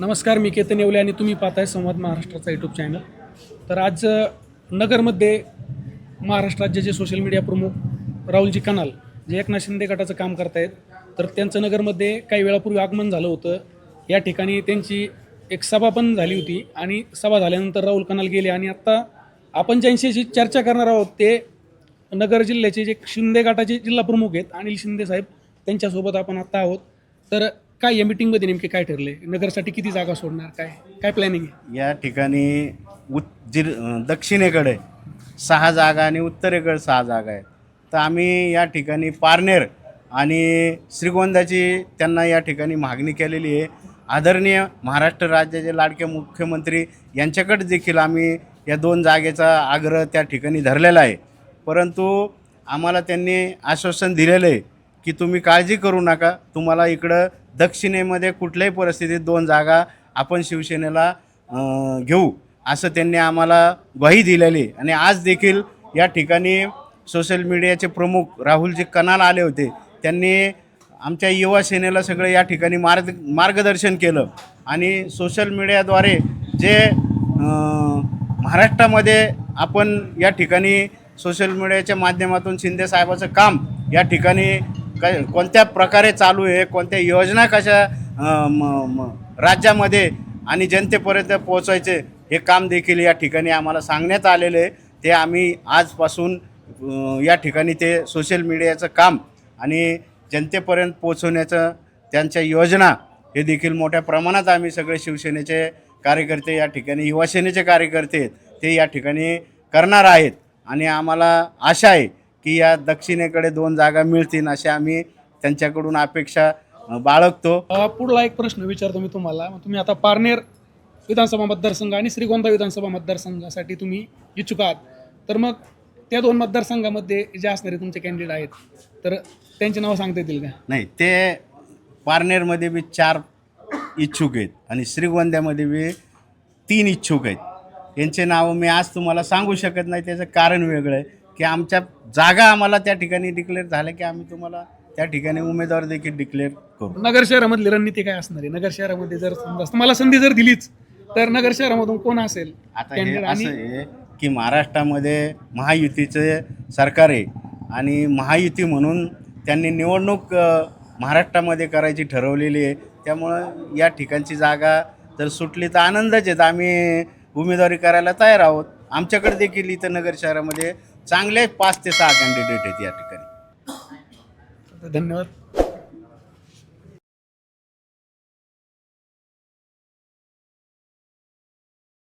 नमस्कार मी केतन येवले आणि तुम्ही पाहताय संवाद महाराष्ट्राचा यूट्यूब चॅनल तर आज नगरमध्ये महाराष्ट्र राज्याचे सोशल मीडिया प्रमुख राहुलजी कनाल जे एकनाथ शिंदे गटाचं काम करतायत तर त्यांचं नगरमध्ये काही वेळापूर्वी आगमन झालं होतं. या ठिकाणी त्यांची एक सभा पण झाली होती आणि सभा झाल्यानंतर राहुल कनाल गेले आणि आत्ता आपण ज्यांच्याशी चर्चा करणार आहोत ते नगर जिल्ह्याचे जे शिंदे गटाचे जिल्हा प्रमुख आहेत अनिल शिंदे साहेब त्यांच्यासोबत आपण आत्ता आहोत. तर काय या मिटिंगमध्ये नेमके काय ठरले? नगरसाठी किती जागा सोडणार? काय? काय प्लॅनिंग आहे? या ठिकाणी उत दक्षिणेकडे सहा जागा आणि उत्तरेकडे सहा जागा आहेत. तर आम्ही या ठिकाणी पारनेर आणि श्रीगोंदाची त्यांना या ठिकाणी मागणी केलेली आहे. आदरणीय महाराष्ट्र राज्याचे लाडके मुख्यमंत्री यांच्याकडे देखील आम्ही या दोन जागेचा आग्रह त्या ठिकाणी धरलेला आहे. परंतु आम्हाला त्यांनी आश्वासन दिलेलं आहे की तुम्ही काळजी करू नका. तुम्हाला इकडं दक्षिणेमध्ये कुठल्याही परिस्थितीत दोन जागा आपण शिवसेनेला घेऊ असं त्यांनी आम्हाला ग्वाही दिलेली. आणि आज देखील या ठिकाणी सोशल मीडियाचे प्रमुख राहुलजी कनाल आले होते. त्यांनी आमच्या युवा सेनेला सगळं या ठिकाणी मार्ग मार्गदर्शन केलं. आणि सोशल मीडियाद्वारे जे महाराष्ट्रामध्ये आपण या ठिकाणी सोशल मीडियाच्या माध्यमातून शिंदे साहेबाचं काम या ठिकाणी क कोणत्या प्रकारे चालू आहे कोणत्या योजना कशा राज्यामध्ये आणि जनतेपर्यंत पोहोचायचे हे काम देखील या ठिकाणी आम्हाला सांगण्यात आलेलं आहे. ते आम्ही आजपासून या ठिकाणी ते सोशल मीडियाचं काम आणि जनतेपर्यंत पोहोचवण्याचं त्यांच्या योजना हे देखील मोठ्या प्रमाणात आम्ही सगळे शिवसेनेचे कार्यकर्ते या ठिकाणी युवासेनेचे कार्यकर्ते ते या ठिकाणी करणार आहेत. आणि आम्हाला आशा आहे की या दक्षिणेकडे दोन जागा मिळतील अशी आम्ही त्यांच्याकडून अपेक्षा बाळगतो. पुढला एक प्रश्न विचारतो मी तुम्हाला. मग तुम्ही आता पारनेर विधानसभा मतदारसंघ आणि श्रीगोंदा विधानसभा मतदारसंघासाठी तुम्ही इच्छुक आहात. तर मग त्या दोन मतदारसंघामध्ये जे असणारे तुमचे कॅन्डिडेट आहेत तर त्यांची नावं सांगता येतील का? नाही ते पारनेरमध्ये बी चार इच्छुक आहेत आणि श्रीगोंद्यामध्ये बी तीन इच्छुक आहेत. यांचे नावं मी आज तुम्हाला सांगू शकत नाही त्याचं कारण वेगळं आहे. की आमच्या जागा आम्हाला त्या ठिकाणी डिक्लेअर झाल्या की आम्ही तुम्हाला त्या ठिकाणी उमेदवार देखील डिक्लेअर करू. नगर शहरामधली रणनीती काय असणार आहे? नगर शहरामध्ये जर समजा तुम्हाला संधी जर दिलीच तर नगर शहरामधून कोण असेल? आता हे candidate असं आहे की महाराष्ट्रामध्ये महायुतीचे सरकार आहे आणि महायुती म्हणून त्यांनी निवडणूक अ, महाराष्ट्रामध्ये करायची ठरवलेली आहे. त्यामुळं या ठिकाणची जागा जर सुटली तर आनंदच आहेत. आम्ही उमेदवारी करायला तयार आहोत. आमच्याकडे देखील इथं नगर शहरामध्ये चांगले पाच ते सहा कॅन्डिडेट आहेत या ठिकाणी. धन्यवाद.